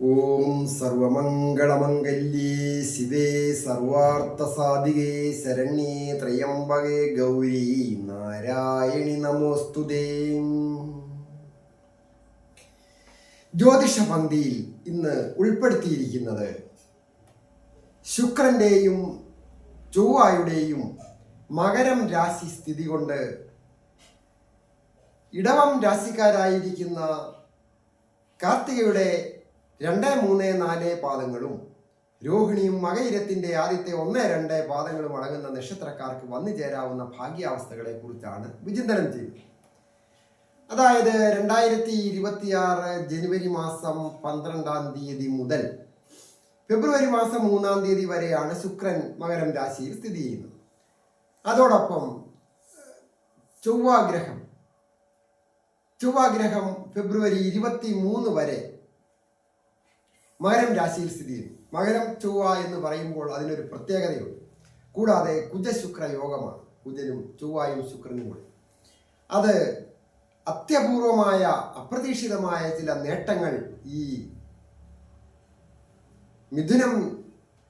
ഓം സർവമംഗളമംഗല്യേ ശിവേ സർവാർത്ഥസാധികേ ശരണ്യേ ത്രയംബകേ ഗൗരി നാരായണി നമോസ്തുതേ. ജ്യോതിഷ പന്തിയിൽ ഇന്ന് ഉൾപ്പെടുത്തിയിരിക്കുന്നത് ശുക്രന്റെയും ചൊവ്വായുടെയും മകരം രാശി സ്ഥിതി കൊണ്ട് ഇടവം രാശിക്കാരായിരിക്കുന്ന കാർത്തികയുടെ രണ്ട് മൂന്ന് നാല് പാദങ്ങളും. രോഹിണിയും മകയിരത്തിന്റെ ആദ്യത്തെ ഒന്ന് രണ്ട് പാദങ്ങളും അടങ്ങുന്ന നക്ഷത്രക്കാർക്ക് വന്നു ചേരാവുന്ന ഭാഗ്യാവസ്ഥകളെ കുറിച്ചാണ് വിചിന്തനം ചെയ്യുന്നത് അതായത് രണ്ടായിരത്തി ഇരുപത്തിയാറ് ജനുവരി മാസം പന്ത്രണ്ടാം തീയതി മുതൽ ഫെബ്രുവരി മാസം മൂന്നാം തീയതി വരെയാണ് ശുക്രൻ മകരം രാശിയിൽ സ്ഥിതി ചെയ്യുന്നത്. അതോടൊപ്പം ചൊവ്വാഗ്രഹം. ചൊവ്വാഗ്രഹം ഫെബ്രുവരി ഇരുപത്തി മൂന്ന് വരെ മകരം രാശിയിൽ സ്ഥിതി ചെയ്യുന്നു. മകരം ചൊവ്വ എന്ന് പറയുമ്പോൾ അതിനൊരു പ്രത്യേകതയുണ്ട്. കൂടാതെ കുജശുക്ര യോഗമാണ്. കുജനും ചൊവ്വായും ശുക്രനും കൂടി. അത് അത്യപൂർവമായ അപ്രതീക്ഷിതമായ ചില നേട്ടങ്ങൾ ഈ മിഥുനം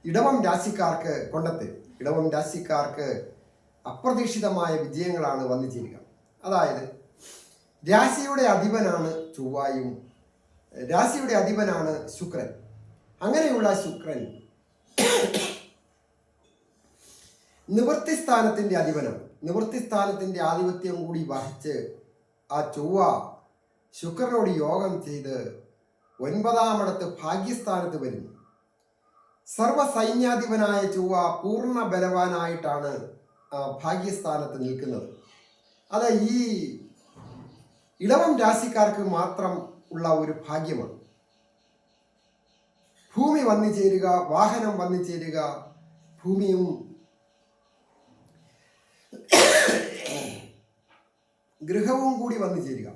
ഇടവം രാശിക്കാർക്ക് കൊണ്ടെത്തും. ഇടവം രാശിക്കാർക്ക് അപ്രതീക്ഷിതമായ വിജയങ്ങളാണ് വന്നു ചേരുക. അതായത് രാശിയുടെ അധിപനാണ് ചൊവ്വായും രാശിയുടെ അധിപനാണ് ശുക്രൻ. അങ്ങനെയുള്ള ശുക്രൻ നിവൃത്തി സ്ഥാനത്തിന്റെ അധിപനം നിവൃത്തി സ്ഥാനത്തിന്റെ ആധിപത്യം കൂടി വഹിച്ച് ആ ചൊവ്വ ശുക്രനോട് യോഗം ചെയ്ത് ഒൻപതാമിടത്ത് ഭാഗ്യസ്ഥാനത്ത് വരുന്നു. സർവ സൈന്യാധിപനായ ചൊവ്വ പൂർണ ബലവാനായിട്ടാണ് ഭാഗ്യസ്ഥാനത്ത് നിൽക്കുന്നത്. അത് ഈ ഇടവം രാശിക്കാർക്ക് മാത്രം ഉള്ള ഒരു ഭാഗ്യമാണ്. ഭൂമി വന്നു ചേരുക വാഹനം വന്നു ചേരുക ഭൂമിയും ഗൃഹവും കൂടി വന്നു ചേരുക.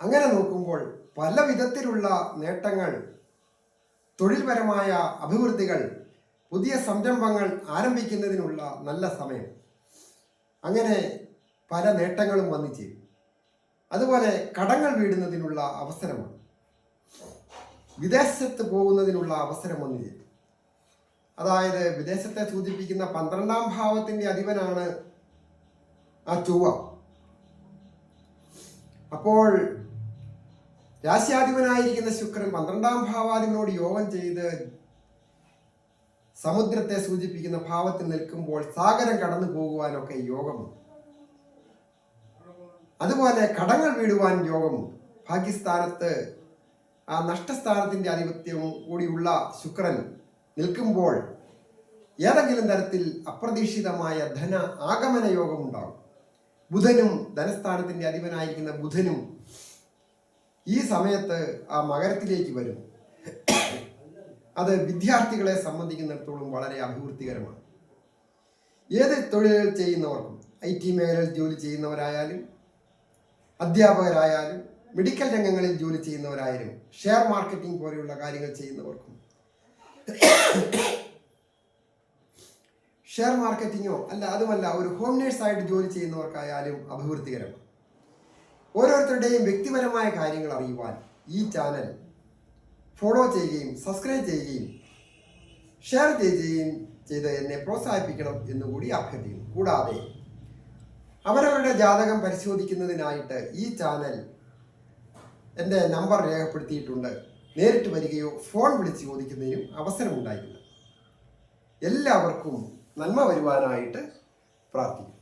അങ്ങനെ നോക്കുമ്പോൾ പല വിധത്തിലുള്ള നേട്ടങ്ങൾ തൊഴിൽപരമായ അഭിവൃദ്ധികൾ പുതിയ സംരംഭങ്ങൾ ആരംഭിക്കുന്നതിനുള്ള നല്ല സമയം. അങ്ങനെ പല നേട്ടങ്ങളും വന്നു ചേരും. അതുപോലെ കടങ്ങൾ വീടുന്നതിനുള്ള അവസരമാണ്. വിദേശത്ത് പോകുന്നതിനുള്ള അവസരം വന്നു ചേരും അതായത് വിദേശത്തെ സൂചിപ്പിക്കുന്ന പന്ത്രണ്ടാം ഭാവത്തിന്റെ അധിപനാണ് ആ ചൊവ്വ. അപ്പോൾ രാശ്യാധിപനായിരിക്കുന്ന ശുക്രൻ പന്ത്രണ്ടാം ഭാവാധിപനോട് യോഗം ചെയ്ത് സമുദ്രത്തെ സൂചിപ്പിക്കുന്ന ഭാവത്തിൽ നിൽക്കുമ്പോൾ സാഗരം കടന്നു പോകുവാനൊക്കെ യോഗമുണ്ട് അതുപോലെ കടങ്ങൾ വീടുവാൻ യോഗമുണ്ട് ഭാഗ്യസ്ഥാനത്ത് ആ നഷ്ടസ്ഥാനത്തിന്റെ ആധിപത്യവും കൂടിയുള്ള ശുക്രൻ നിൽക്കുമ്പോൾ ഏതെങ്കിലും തരത്തിൽ അപ്രതീക്ഷിതമായ ധന ആഗമന യോഗം ഉണ്ടാകും. ബുധനും ധനസ്ഥാനത്തിന്റെ അധിപനായിരിക്കുന്ന ബുധനും ഈ സമയത്ത് ആ മകരത്തിലേക്ക് വരും. അത് വിദ്യാർത്ഥികളെ സംബന്ധിക്കുന്നിടത്തോളം വളരെ അഭിവൃദ്ധികരമാണ്. ഏത് തൊഴിലുകൾ ചെയ്യുന്നവർക്കും ഐ ടി മേഖലയിൽ ജോലി ചെയ്യുന്നവരായാലും അധ്യാപകരായാലും മെഡിക്കൽ രംഗങ്ങളിൽ ജോലി ചെയ്യുന്നവരായാലും ഷെയർ മാർക്കറ്റിംഗ് പോലെയുള്ള കാര്യങ്ങൾ ചെയ്യുന്നവർക്കും ഷെയർ മാർക്കറ്റിങ്ങോ അല്ല അതുമല്ല ഒരു ഹോം നേഴ്സായിട്ട് ജോലി ചെയ്യുന്നവർക്കായാലും അഭിവൃദ്ധികരമാണ് ഓരോരുത്തരുടെയും വ്യക്തിപരമായ കാര്യങ്ങൾ അറിയുവാൻ ഈ ചാനൽ ഫോളോ ചെയ്യുകയും സബ്സ്ക്രൈബ് ചെയ്യുകയും ഷെയർ ചെയ്യുകയും ചെയ്ത് എന്നെ പ്രോത്സാഹിപ്പിക്കണം എന്നുകൂടി അഭ്യർത്ഥിക്കുന്നു. കൂടാതെ അവരവരുടെ ജാതകം പരിശോധിക്കുന്നതിനായിട്ട് ഈ ചാനൽ എന്റെ നമ്പർ രേഖപ്പെടുത്തിയിട്ടുണ്ട്. നേരിട്ട് വരികയോ ഫോൺ വിളിച്ച് ചോദിക്കുന്നതിനും അവസരമുണ്ടായില്ല എല്ലാവർക്കും നന്മ വരുവാനായിട്ട് പ്രാർത്ഥിക്കുന്നു.